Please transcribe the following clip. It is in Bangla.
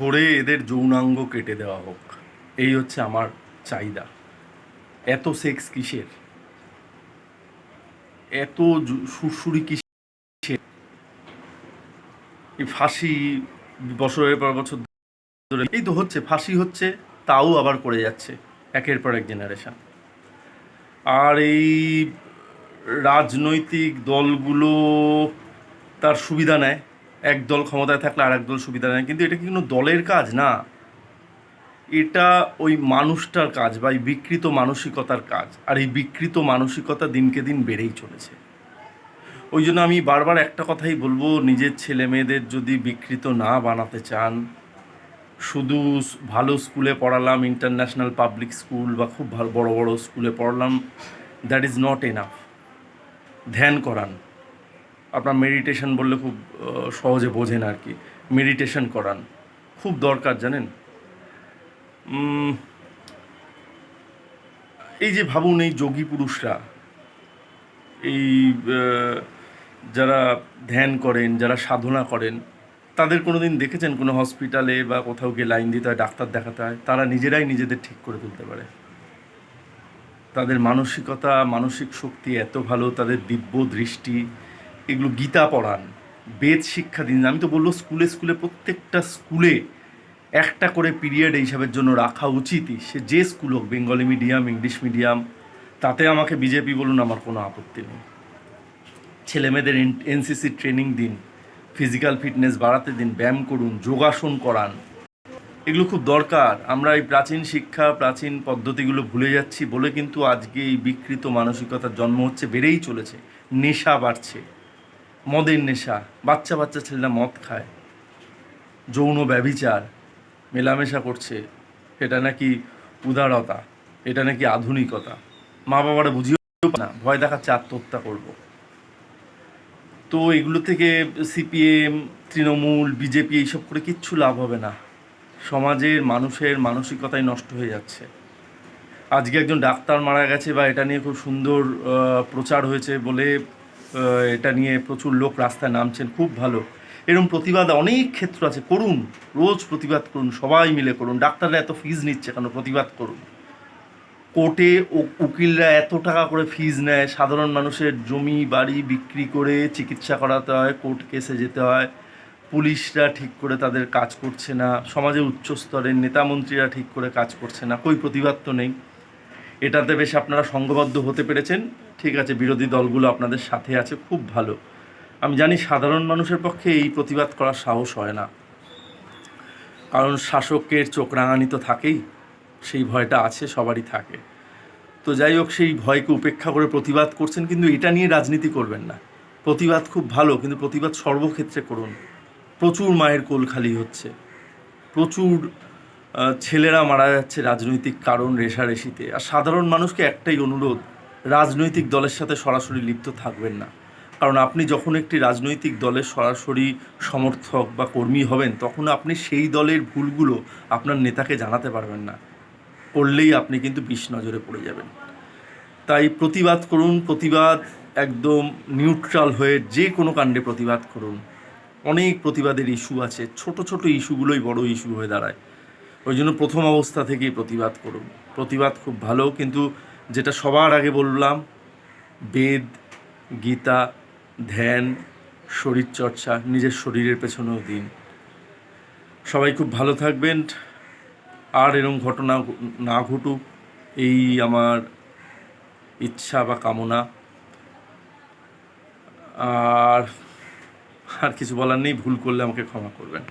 ধরে এদের যৌনাঙ্গ কেটে দেওয়া হোক, এই হচ্ছে আমার চাহিদা। এত সেক্স কিসের? এত সুরসুরি কিসের? ফাঁসি, বছরের পর বছর ধরে, এই তো হচ্ছে, ফাঁসি হচ্ছে, তাও আবার করে যাচ্ছে, একের পর এক জেনারেশন আর এই রাজনৈতিক দলগুলো তার সুবিধা নেয় এক দল ক্ষমতায় থাকলে আর এক দল সুবিধা নেয়। কিন্তু এটা কি কোনো দলের কাজ? না। এটা ওই মানুষটার কাজ বা এই বিকৃত মানসিকতার কাজ। আর এই বিকৃত মানসিকতা দিনকে দিন বেড়েই চলেছে। ওই জন্য আমি বারবার একটা কথাই বলব, নিজের ছেলে মেয়েদের যদি বিকৃত না বানাতে চান, শুধু ভালো স্কুলে পড়ালাম ইন্টারন্যাশনাল পাবলিক স্কুল বা খুব ভালো বড় বড় স্কুলে পড়ালাম দ্যাট ইজ নট এনাফ ধ্যান করান। আপনার মেডিটেশন বললে খুব সহজে বোঝেন আর কি। মেডিটেশন করান। খুব দরকার, জানেন? এই যে ভাবুন, এই যোগী পুরুষরা, এই যারা ধ্যান করেন, যারা সাধনা করেন, তাদের কোনো দিন দেখেছেন কোনো হসপিটালে বা কোথাও গিয়ে লাইন দিতে হয়, ডাক্তার দেখাতে হয়, তারা নিজেরাই নিজেদের ঠিক করে তুলতে পারে। তাদের মানসিকতা, মানসিক শক্তি এত ভালো, তাদের দিব্য দৃষ্টি এগুলো গীতা পড়ান, বেদ শিক্ষা দিন। আমি তো বলব স্কুলে স্কুলে প্রত্যেকটা স্কুলে একটা করে পিরিয়ড এইসবের জন্য রাখা উচিতই। সে যে স্কুল হোক, বেঙ্গলি মিডিয়াম, ইংলিশ মিডিয়াম, তাতে আমাকে বিজেপি বলুন, আমার কোনো আপত্তি নেই। ছেলেমেয়েদের এনসিসি ট্রেনিং দিন, ফিজিক্যাল ফিটনেস বাড়াতে দিন, ব্যায়াম করুন, যোগাসন করান। এগুলো খুব দরকার। আমরা এই প্রাচীন শিক্ষা, প্রাচীন পদ্ধতিগুলো ভুলে যাচ্ছি বলে কিন্তু আজকে এই বিকৃত মানসিকতার জন্ম হচ্ছে, বেড়েই চলেছে, নেশা বাড়ছে। মদের নেশা, বাচ্চা বাচ্চা ছেলেরা মদ খায়। যৌন ব্যভিচার, মেলামেশা করছে। এটা নাকি উদারতা, এটা নাকি আধুনিকতা। মা বাবারা বুঝিও না, ভয় দেখাচ্ছে আত্মহত্যা করব। তো এগুলো থেকে সিপিএম, তৃণমূল, বিজেপি এইসব করে কিচ্ছু লাভ হবে না। সমাজের, মানুষের মানসিকতাই নষ্ট হয়ে যাচ্ছে। আজকে একজন ডাক্তার মারা গেছে বা এটা নিয়ে খুব সুন্দর প্রচার হয়েছে বলে এটা নিয়ে প্রচুর লোক রাস্তায় নামছেন, খুব ভালো। এরকম প্রতিবাদ অনেক ক্ষেত্র আছে। করুন, রোজ প্রতিবাদ করুন, সবাই মিলে করুন। ডাক্তাররা এত ফিজ নিচ্ছে কেন? প্রতিবাদ করুন। কোর্টে উকিলরা এত টাকা করে ফিজ নেয়। সাধারণ মানুষের জমি, বাড়ি বিক্রি করে চিকিৎসা করাতে হয়, কোর্ট কেসে যেতে হয়। পুলিশরা ঠিক করে তাদের কাজ করছে না। সমাজের উচ্চ স্তরের নেতা মন্ত্রীরা ঠিক করে কাজ করছে না। কই প্রতিবাদ তো নেই। এটাতে বেশ আপনারা সংঘবদ্ধ হতে পেরেছেন। ঠিক আছে, বিরোধী দলগুলো আপনাদের সাথে আছে, খুব ভালো। আমি জানি সাধারণ মানুষের পক্ষে এই প্রতিবাদ করার সাহস হয় না। কারণ শাসকের চোখ রাঙানি তো থাকেই, সেই ভয়টা আছে, সবারই থাকে। তো যাই হোক, সেই ভয়কে উপেক্ষা করে প্রতিবাদ করছেন, কিন্তু এটা নিয়ে রাজনীতি করবেন না। প্রতিবাদ খুব ভালো, কিন্তু প্রতিবাদ সর্বক্ষেত্রে করুন। প্রচুর মায়ের কোল খালি হচ্ছে। প্রচুর ছেলেরা মারা যাচ্ছে রাজনৈতিক কারণ রেশারেশিতে আর সাধারণ মানুষকে একটাই অনুরোধ, রাজনৈতিক দলের সাথে সরাসরি লিপ্ত থাকবেন না। কারণ আপনি যখন একটি রাজনৈতিক দলের সরাসরি সমর্থক বা কর্মী হবেন, তখন আপনি সেই দলের ভুলগুলো আপনার নেতাকে জানাতে পারবেন না। করলেই আপনি কিন্তু বিষ নজরে পড়ে যাবেন। তাই প্রতিবাদ করুন, প্রতিবাদ একদম নিউট্রাল হয়ে যে কোনো কাণ্ডে প্রতিবাদ করুন। অনেক প্রতিবাদের ইস্যু আছে, ছোট ছোট ইস্যুগুলোই বড় ইস্যু হয়ে দাঁড়ায়। ওই জন্য প্রথম অবস্থা থেকেই প্রতিবাদ করুন। প্রতিবাদ খুব ভালো, কিন্তু যেটা সবার আগে বললাম, বেদ, গীতা, ধ্যান, শরীরচর্চা, নিজের শরীরের পেছনেও দিন। সবাই খুব ভালো থাকবেন। আর এরকম ঘটনা না ঘটুক, এই আমার ইচ্ছা বা কামনা। আর আর কিছু বলার নেই, ভুল করলে আমাকে ক্ষমা করবেন।